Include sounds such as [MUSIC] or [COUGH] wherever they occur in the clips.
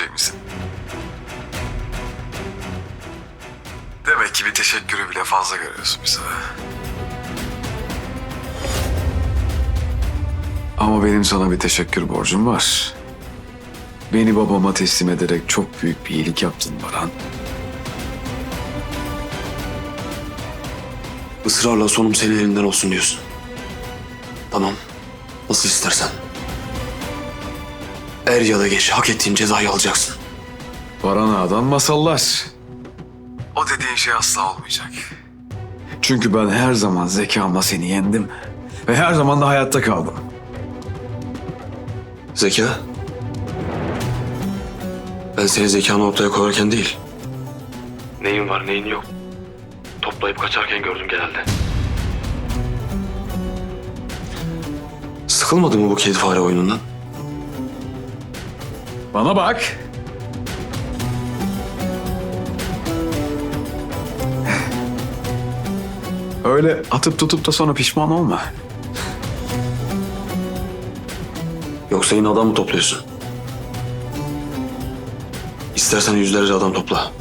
şey misin? Demek ki bir teşekkürü bile fazla görüyorsun bize. Ama benim sana bir teşekkür borcum var. Beni babama teslim ederek çok büyük bir iyilik yaptın Baran. Israrla sonum senin elinden olsun diyorsun. Tamam. Nasıl istersen. Er ya da geç hak ettiğin cezayı alacaksın. Baran Ağa'dan masallar. O dediğin şey asla olmayacak. Çünkü ben her zaman zekamla seni yendim. Ve her zaman da hayatta kaldım. Zeka. Ben seni zekanı ortaya koyarken değil. Neyin var neyin yok. Toplayıp kaçarken gördüm genelde. Sıkılmadın mı bu kedi fare oyunundan? Bana bak. Öyle atıp tutup da sonra pişman olma. Yoksa yine adam mı topluyorsun? İstersen yüzlerce adam topla.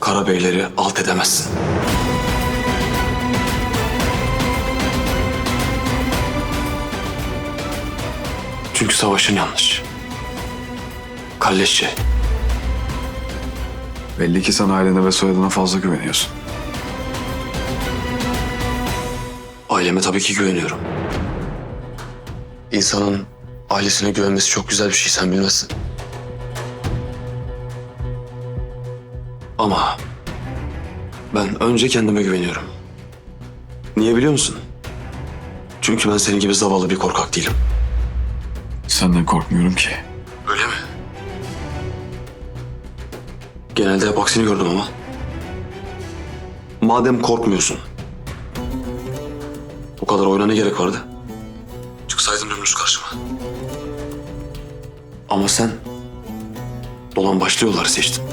Karabeyleri alt edemezsin. Çünkü savaşın yanlış. Kalleşçe. Belli ki sen ailene ve soyadına fazla güveniyorsun. Aileme tabii ki güveniyorum. İnsanın ailesine güvenmesi çok güzel bir şey sen bilmezsin. Ama ben önce kendime güveniyorum. Niye biliyor musun? Çünkü ben senin gibi zavallı bir korkak değilim. Senden korkmuyorum ki. Genelde hep aksini gördüm ama. Madem korkmuyorsun. Bu kadar oyuna ne gerek vardı? Çıksaydın dümdüz karşıma. Ama sen dolan başlı yolları seçtin.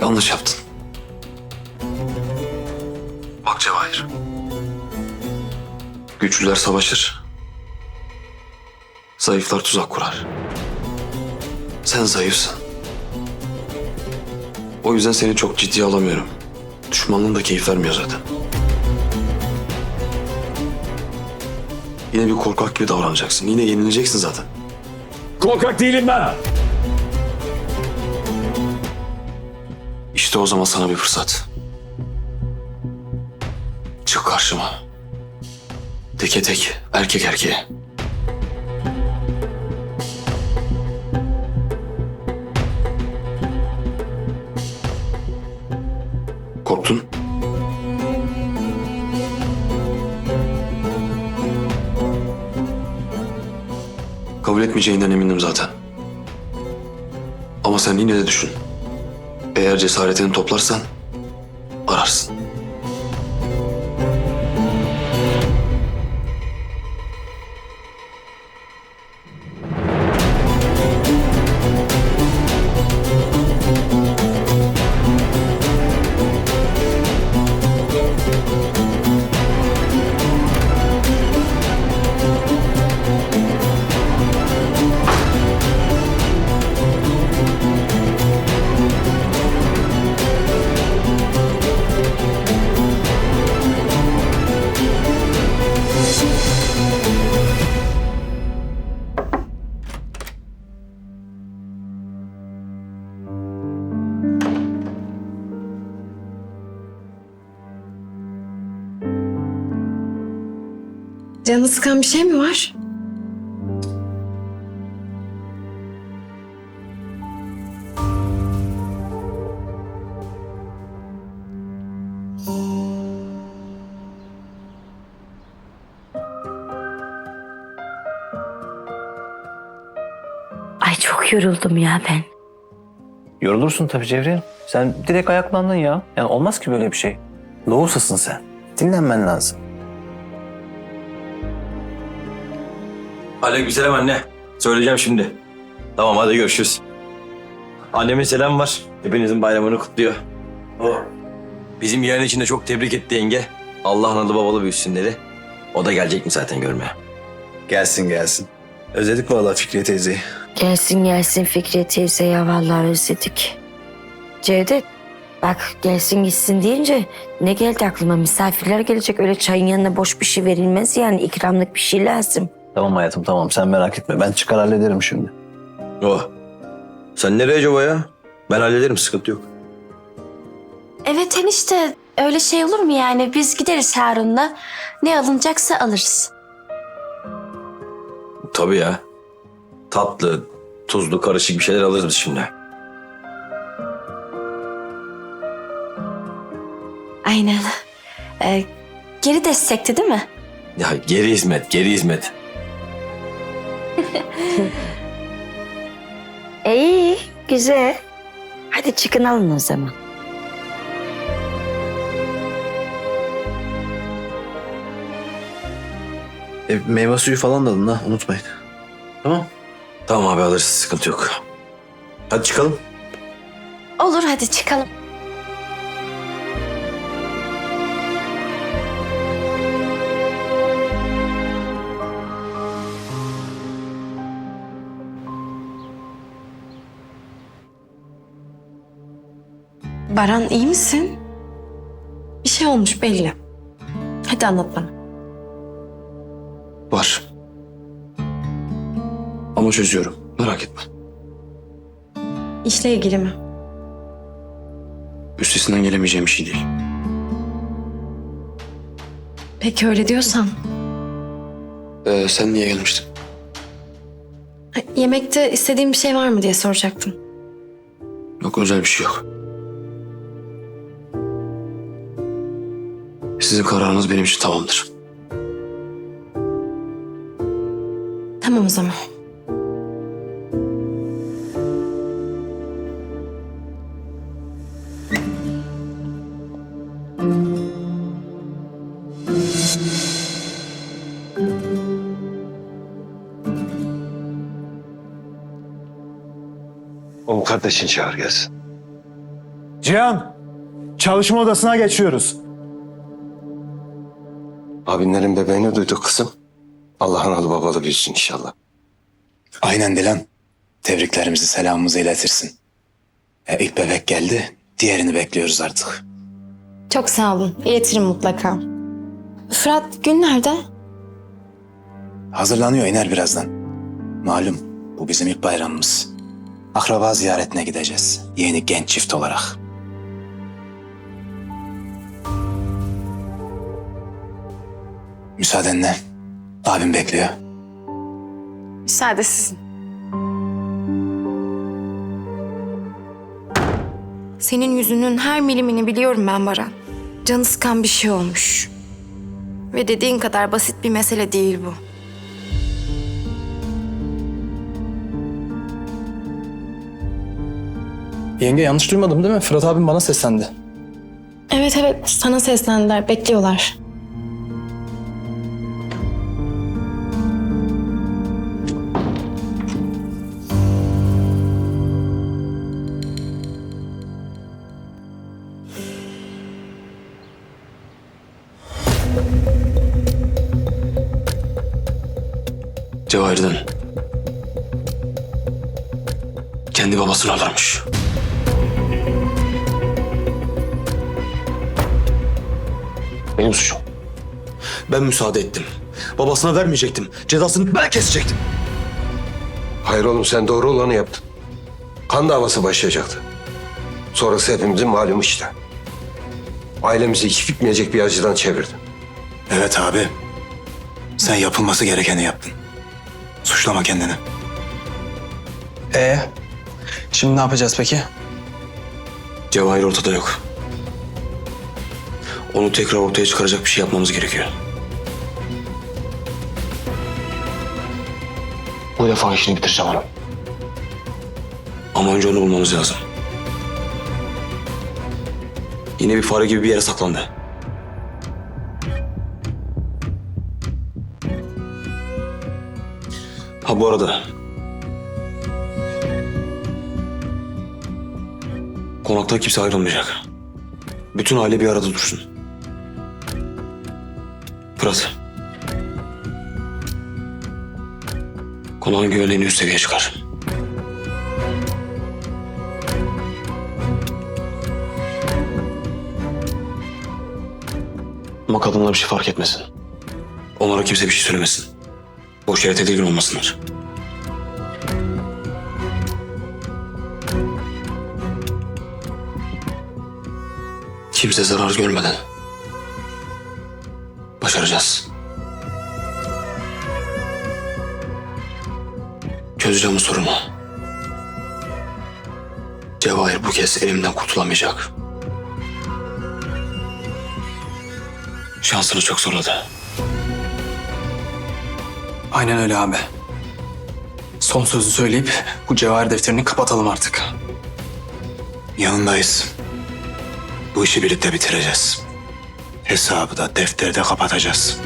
Yanlış yaptın. Bak Cevahir. Güçlüler savaşır. Zayıflar tuzak kurar. Sen zayıfsın. O yüzden seni çok ciddiye alamıyorum. Düşmanlığın da keyif vermiyor zaten. Yine bir korkak gibi davranacaksın. Yine yenileceksin zaten. Korkak değilim ben. İşte o zaman sana bir fırsat. Çık karşıma. Teke tek, erkek erkeğe. Kabul etmeyeceğinden emindim zaten. Ama sen yine de düşün. Eğer cesaretini toplarsan ararsın. Canı sıkan bir şey mi var? Ay çok yoruldum ya ben. Yorulursun tabii Cevriye. Sen direkt ayaklandın ya. Yani olmaz ki böyle bir şey. Loğusasın sen. Dinlenmen lazım. Aleykümselam anne. Söyleyeceğim şimdi. Tamam hadi görüşürüz. Annemin selam var. Hepinizin bayramını kutluyor. O bizim yeğen için de çok tebrik etti yenge. Allah analı babalı büyüsün dedi. O da gelecek mi zaten görmeye? Gelsin gelsin. Özledik vallahi Fikriye teyzeyi. Gelsin gelsin Fikriye teyze ya vallahi özledik. Cevdet bak gelsin gitsin deyince ne geldi aklıma misafirler gelecek öyle çayın yanına boş bir şey verilmez yani ikramlık bir şey lazım. Tamam hayatım tamam sen merak etme. Ben çıkar hallederim şimdi. Oh. Sen nereye acaba ya? Ben hallederim sıkıntı yok. Evet enişte öyle şey olur mu yani? Biz gideriz Harun'la. Ne alınacaksa alırız. Tabii ya. Tatlı, tuzlu, karışık bir şeyler alırız biz şimdi. Aynen. Ee, geri destekti değil mi? Ya geri hizmet, geri hizmet. [LAUGHS] İyi güzel. Hadi çıkın alın o zaman. E, meyve suyu falan da alın ha unutmayın. Tamam. Tamam abi alırız sıkıntı yok. Hadi çıkalım. Olur hadi çıkalım. Baran iyi misin? Bir şey olmuş belli. Hadi anlat bana. Var. Ama çözüyorum. Merak etme. İşle ilgili mi? Üstesinden gelemeyeceğim bir şey değil. Peki öyle diyorsan. Ee, sen niye gelmiştin? Ha, Yemekte istediğin bir şey var mı diye soracaktım. Yok özel bir şey yok. Sizin kararınız benim için tamamdır. Tamam o zaman. Oğlum kardeşin çağır gelsin. Cihan, çalışma odasına geçiyoruz. Abinlerin bebeğini duyduk kızım. Allah'ın alı babalı büyüsün inşallah. Aynen Dilan. Tebriklerimizi, selamımızı iletirsin. E, ilk bebek geldi, diğerini bekliyoruz artık. Çok sağ olun. İletirim mutlaka. Fırat gün nerede? Hazırlanıyor, iner birazdan. Malum, bu bizim ilk bayramımız. Akraba ziyaretine gideceğiz. Yeni genç çift olarak. Müsaadenle. Abim bekliyor. Müsaade sizin. Senin yüzünün her milimini biliyorum ben Baran. Canı sıkan bir şey olmuş. Ve dediğin kadar basit bir mesele değil bu. Yenge yanlış duymadım değil mi? Fırat abim bana seslendi. Evet evet sana seslendiler. Bekliyorlar. Cevahir'den. Kendi babasını alırmış. Benim suçum. Ben müsaade ettim. Babasına vermeyecektim. Cezasını ben kesecektim. Hayır oğlum sen doğru olanı yaptın. Kan davası başlayacaktı. Sonrası hepimizin malumu işte. Ailemizi hiç bitmeyecek bir acıdan çevirdin. Evet abi. Sen yapılması gerekeni yaptın. Suçlama kendini. Ee, şimdi ne yapacağız peki? Cevahir ortada yok. Onu tekrar ortaya çıkaracak bir şey yapmamız gerekiyor. Bu defa işini bitireceğim onu. Ama önce onu bulmamız lazım. Yine bir fare gibi bir yere saklandı. Ha bu arada... Konaktan kimse ayrılmayacak. Bütün aile bir arada dursun. Pırasa. Konağın güvenliğini üst seviyeye çıkar. Ama kadınlar bir şey fark etmesin. Onlara kimse bir şey söylemesin. Boş yere tedirgin olmasınlar. Kimse zarar görmeden başaracağız. Çözeceğim bu sorunu. Cevahir bu kez elimden kurtulamayacak. Şansını çok zorladı. Aynen öyle abi. Son sözü söyleyip bu cevher defterini kapatalım artık. Yanındayız. Bu işi birlikte bitireceğiz. Hesabı da defterde kapatacağız.